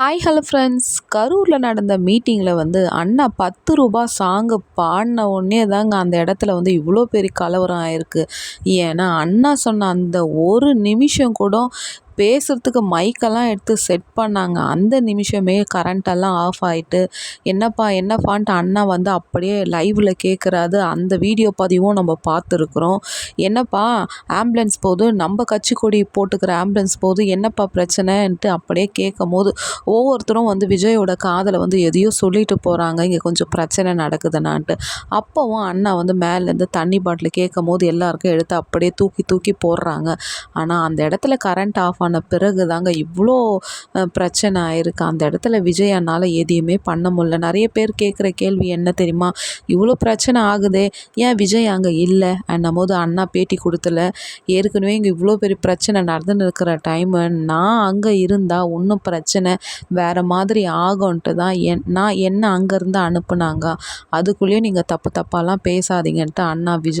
Hi hello friends கரூரில் நடந்த மீட்டிங்கில் வந்து அண்ணா பத்து ரூபா சாங்கு பாடின உடனே தாங்க அந்த இடத்துல வந்து இவ்வளோ பெரிய கலவரம் ஆயிருக்கு. ஏன்னா அண்ணா சொன்ன அந்த ஒரு நிமிஷம் கூட பேசுகிறதுக்கு மைக்கெல்லாம் எடுத்து செட் பண்ணாங்க. அந்த நிமிஷமே கரண்ட்டெல்லாம் ஆஃப் ஆகிட்டு என்னப்பா என்னப்பான்ட்டு அண்ணா வந்து அப்படியே லைவில் கேட்குறாரு அந்த வீடியோ பதிவும் நம்ம பார்த்துருக்குறோம். என்னப்பா ஆம்புலன்ஸ் போகுது நம்ம கட்சி கொடி போட்டுக்கிற ஆம்புலன்ஸ் போது என்னப்பா பிரச்சனைன்ட்டு அப்படியே கேட்கும் போது ஒவ்வொருத்தரும் வந்து விஜயோட காதில் வந்து எதையோ சொல்லிட்டு போகிறாங்க இங்கே கொஞ்சம் பிரச்சனை நடக்குதுன்னான்ட்டு அப்போவும் அண்ணா வந்து மேலேருந்து தண்ணி பாட்டில் கேட்கும் போது எல்லாருக்கும் எடுத்து அப்படியே தூக்கி தூக்கி போடுறாங்க. ஆனால் அந்த இடத்துல கரண்ட் ஆஃப் ஆன பிறகு தாங்க இவ்வளோ பிரச்சனை ஆயிருக்கு. அந்த இடத்துல விஜய் அண்ணால் எதையுமே பண்ண முடியல. நிறைய பேர் கேட்குற கேள்வி என்ன தெரியுமா? இவ்வளோ பிரச்சனை ஆகுதே. ஏன் விஜய் அங்கே இல்லை? என்னும் போது அண்ணா பேட்டி கொடுத்துல. ஏற்கனவே இங்கே இவ்வளோ பெரிய பிரச்சனை நடந்துன்னு இருக்கிற டைமு நான் அங்கே இருந்தால் ஒன்றும் பிரச்சனை வேறு மாதிரி ஆகும்ன்ட்டு தான் என் நான் என்ன அங்கேருந்து அனுப்புனாங்க? அதுக்குள்ளேயே நீங்கள் தப்பு தப்பாலாம் பேசாதீங்கன்ட்டு அண்ணா விஜய்